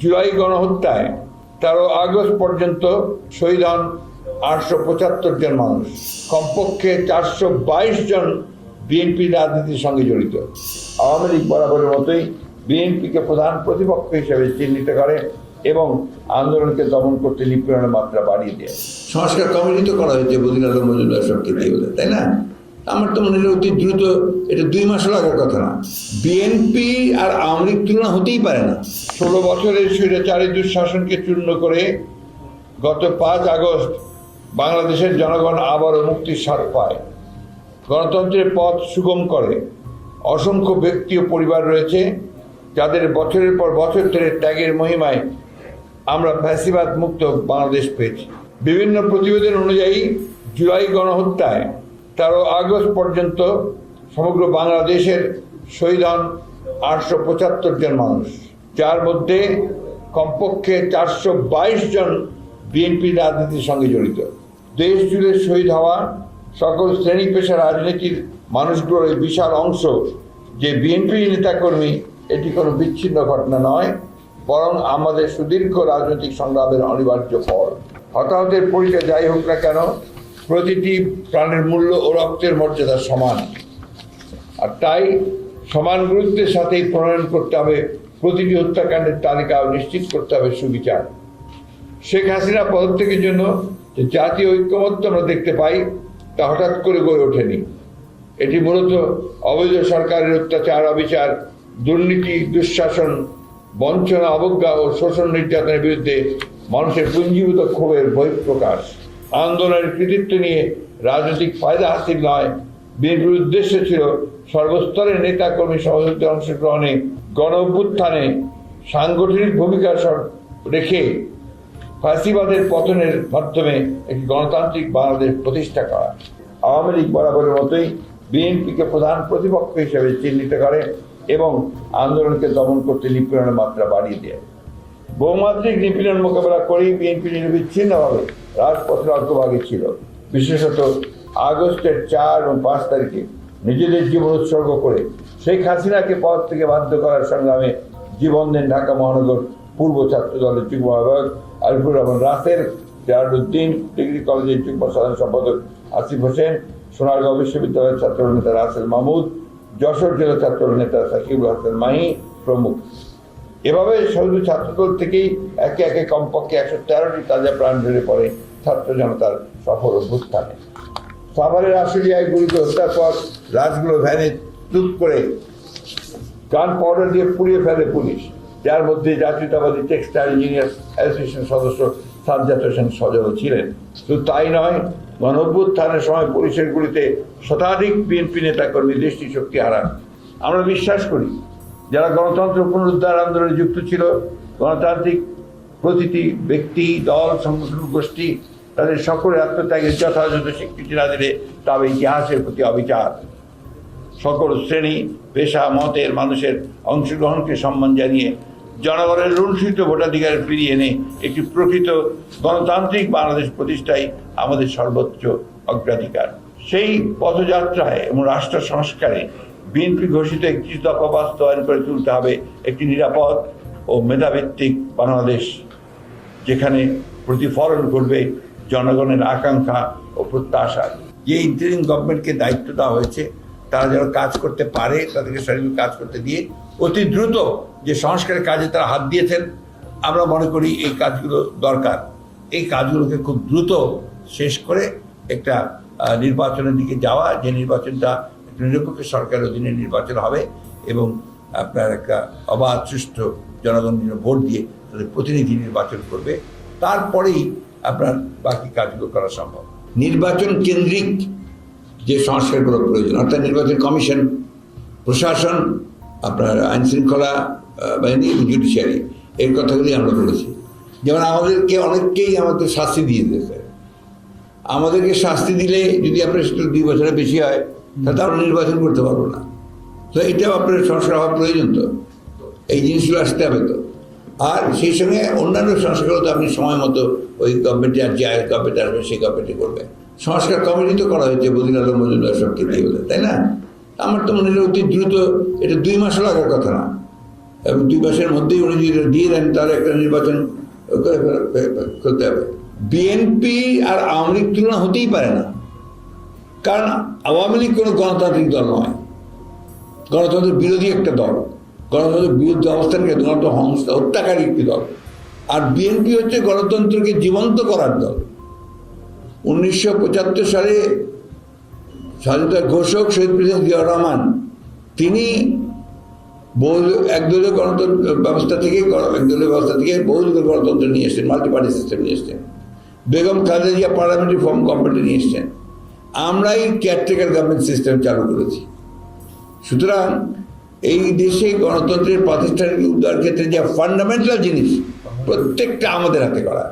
জুলাই গণহত্যায় তেরো আগস্ট পর্যন্ত শহীদ হন আটশো পঁচাত্তর জন মানুষ। কমপক্ষে চারশো বাইশ জন বিএনপি রাজনীতির সঙ্গে জড়িত। আওয়ামী লীগ বরাবরের মতোই বিএনপিকে প্রধান প্রতিপক্ষ হিসেবে চিহ্নিত করে এবং আন্দোলনকে দমন করতে নিপীড়নের মাত্রা বাড়িয়ে দেয়। সংস্কার কমিটি তো করা হয়েছে বদিন আলম মজুমদার সবকে দিয়ে তাই না? আমার তো মনে হয় অতি দ্রুত এটা দুই মাস লাগার কথা না। বিএনপি আর আওয়ামী লীগ তুলনা হতেই পারে না। ষোলো বছরের স্বৈরাচারী দুঃশাসনকে চূর্ণ করে গত পাঁচ আগস্ট বাংলাদেশের জনগণ আবারও মুক্তির স্বাদ পায়। গণতন্ত্রের পথ সুগম করে। অসংখ্য ব্যক্তি ও পরিবার রয়েছে যাদের বছরের পর বছর ধরে ত্যাগের মহিমায় আমরা ফ্যাসিবাদ মুক্ত বাংলাদেশ পেয়েছি। বিভিন্ন প্রতিবেদন অনুযায়ী জুলাই গণহত্যায় তেরো আগস্ট পর্যন্ত সমগ্র বাংলাদেশের শহীদ হন আটশো পঁচাত্তর জন মানুষ। যার মধ্যে কমপক্ষে চারশো বাইশ জন বিএনপি রাজনীতির সঙ্গে জড়িত। দেশ জুড়ে শহীদ হওয়া সকল শ্রেণি পেশা রাজনীতির মানুষগুলোর বিশাল অংশ যে বিএনপি নেতাকর্মী, এটি কোনো বিচ্ছিন্ন ঘটনা নয়, বরং আমাদের সুদীর্ঘ রাজনৈতিক সংগ্রামের অনিবার্য ফল। হতাহতের পরিচয় যাই হোক না কেন প্রতিটি প্রাণের মূল্য ও রক্তের মর্যাদা সমান। আর তাই সমান গুরুত্বের সাথেই প্রণয়ন করতে হবে, প্রতিটি হত্যাকাণ্ডের তালিকা নিশ্চিত করতে হবে সুবিচার। শেখ হাসিনা পদত্যাগের জন্য যে জাতীয় ঐক্যমত্য আমরা দেখতে পাই, তা হঠাৎ করে গড়ে ওঠেনি। এটি মূলত অবৈধ সরকারের অত্যাচার, অবিচার, দুর্নীতি, দুঃশাসন, বঞ্চনা, অবজ্ঞা ও শোষণ নির্যাতনের বিরুদ্ধে মানুষের পুঞ্জীভূত ক্ষোভের বহিঃপ্রকাশ। আন্দোলনের কৃতিত্ব নিয়ে রাজনৈতিক ফায়দা হাসিল নয়। বিএনপির উদ্দেশ্য ছিল সর্বস্তরের নেতা কর্মী সহযোগিতার অংশগ্রহণে গণ অভ্যুত্থানে সাংগঠনিক ভূমিকা রেখে ফাঁসিবাদের পতনের মাধ্যমে একটি গণতান্ত্রিক বাংলাদেশ প্রতিষ্ঠা করা। আওয়ামী লীগ বরাবরের মতোই বিএনপিকে প্রধান প্রতিপক্ষ হিসেবে চিহ্নিত করে এবং আন্দোলনকে দমন করতে নিপীড়নের মাত্রা বাড়িয়ে দেয়। বহুমাত্রিক নিপীড়ন মোকাবেলা করেই বিএনপি নিরবিচ্ছিন্নভাবে রাজপথের অগ্রভাগে ছিল। বিশেষত আগস্টের চার এবং পাঁচ তারিখে নিজেদের জীবন উৎসর্গ করে শেখ হাসিনাকে পদ থেকে বাধ্য করার সংগ্রামে জীবন দেন ঢাকা মহানগর পূর্ব ছাত্র দলের যুগ্ম আহ্বায়ক আরিফুর রহমান, রাসেল জাহারুদ্দিন ডিগ্রি কলেজের যুগ্ম সাধারণ সম্পাদক আসিফ হোসেন, সোনারগাঁও বিশ্ববিদ্যালয়ের ছাত্র নেতা রাসেল মাহমুদ, যশোর জেলা ছাত্র নেতা সাকিবুল হাসান মাহি প্রমুখ। এভাবে শুধু ছাত্রদল থেকেই একে একে কমপক্ষে একশো তেরোটি তাজা প্রাণ ঝরে পড়ে ছাত্র জনতার সফল অভ্যুত্থানে। সাভারের আশুলিয়ায় গুলিতে হত্যার পর লাশগুলো ভ্যানে তুপ করে গান পাউডার দিয়ে পুড়িয়ে ফেলে পুলিশ। যার মধ্যে জাতীয়তাবাদী টেক্সটাইল ইঞ্জিনিয়ার অ্যাসোসিয়েশন সদস্য সাজ্জাদ হোসেন সজল ছিলেন। শুধু তাই নয় গণ অভ্যুত্থানের সময় পুলিশের গুলিতে শতাধিক বিএনপি নেতাকর্মী দৃষ্টি শক্তি হারান। আমরা বিশ্বাস করি যারা গণতন্ত্র পুনরুদ্ধার আন্দোলনে যুক্ত ছিল, গণতান্ত্রিক প্রতিটি ব্যক্তি, দল, সংগঠন, গোষ্ঠী, তাদের সকলের আত্মত্যাগের যথাযথ স্বীকৃতি না দিলে তবে ইতিহাসের প্রতি অবিচার। সকল শ্রেণি, পেশা, মতের মানুষের অংশগ্রহণকে সম্মান জানিয়ে জনগণের লুণ্ঠিত ভোটাধিকার ফিরিয়ে এনে একটি প্রকৃত গণতান্ত্রিক বাংলাদেশ প্রতিষ্ঠাই আমাদের সর্বোচ্চ অগ্রাধিকার। সেই পথযাত্রায় এবং রাষ্ট্র সংস্কারে বিএনপি ঘোষিত একত্রিশ দফা বাস্তবায়ন করে তুলতে হবে একটি নিরাপদ ও মেধাভিত্তিক বাংলাদেশ, যেখানে প্রতিফলন করবে জনগণের আকাঙ্ক্ষা ও প্রত্যাশা। যে ইন্টারিম গভর্নমেন্টকে দায়িত্ব দেওয়া হয়েছে, তারা যেন কাজ করতে পারে, তাদেরকে সঠিক কাজ করতে দিয়ে অতি দ্রুত যে সংস্কারের কাজে তারা হাত দিয়েছেন, আমরা মনে করি এই কাজগুলো দরকার। এই কাজগুলোকে খুব দ্রুত শেষ করে একটা নির্বাচনের দিকে যাওয়া, যে নির্বাচনটা নিরপেক্ষ সরকারের অধীনে নির্বাচন হবে এবং আপনার একটা অবাধ, সুষ্ঠু জনগণ ভোট দিয়ে তাদের প্রতিনিধি নির্বাচন করবে। তারপরেই আপনার বাকি কাজগুলো করা সম্ভব। নির্বাচন কেন্দ্রিক যে সংস্কারগুলো প্রয়োজন, অর্থাৎ নির্বাচন কমিশন, প্রশাসন, আপনার আইন শৃঙ্খলা বাহিনী জুডিশিয়ারি এর কথাগুলি আমরা বলেছি। যেমন আমাদেরকে অনেককেই আমাদের শাস্তি দিয়ে দিয়েছে। আমাদেরকে শাস্তি দিলে যদি আপনার সেটা দুই বছরের বেশি হয়, তাহলে আমরা নির্বাচন করতে পারব না। তো এটাও আপনার সংস্কার হওয়া প্রয়োজন তো। এই জিনিসগুলো আসতে হবে তো। আর সেই সঙ্গে অন্যান্য সংস্কারও তো আপনি সময় মতো ওই গভর্নমেন্টে আর যে গভর্নমেন্ট আসবে, সেই গভর্নমেন্টে করবে। সংস্কার কমিটি তো করা হয়েছে বদিন আলম, মজুমদার সবকে দিয়ে বলে, তাই না? আমার তো মনে হয় অতি দ্রুত, এটা দুই মাস লাগার কথা না। এবং দুই মাসের মধ্যেই উনি যদি দিয়ে দেন, তাহলে একটা নির্বাচন করতে হবে। বিএনপি আর আওয়ামী লীগ তুলনা হতেই পারে না। কারণ আওয়ামী লীগ কোনো গণতান্ত্রিক দল নয়। গণতন্ত্রের বিরোধী একটা দল। গণতন্ত্রের বিরুদ্ধে অবস্থানকে গণতন্ত্র হত্যাকারী একটি দল। আর বিএনপি হচ্ছে গণতন্ত্রকে জীবন্ত করার দল। উনিশশো পঁচাত্তর সালে স্বাধীনতা ঘোষক শহীদ প্রেসিডেন্ট জিয়াউর রহমান, তিনি বহু একদলীয় গণতন্ত্র ব্যবস্থা থেকে একদলীয় ব্যবস্থা থেকে বহুদলীয় গণতন্ত্র নিয়ে এসছেন মাল্টি পার্টি সিস্টেম নিয়ে এসছেন। Begum Khaleda parliamentary form committee নিয়ে এসছেন। আমরাই কেয়ারটেকার গভর্নমেন্ট সিস্টেম চালু করেছি। সুতরাং এই দেশে গণতন্ত্রের প্রাতিষ্ঠানিক উদ্ধার ক্ষেত্রে যা ফান্ডামেন্টাল জিনিস, প্রত্যেকটা আমাদের হাতে করা।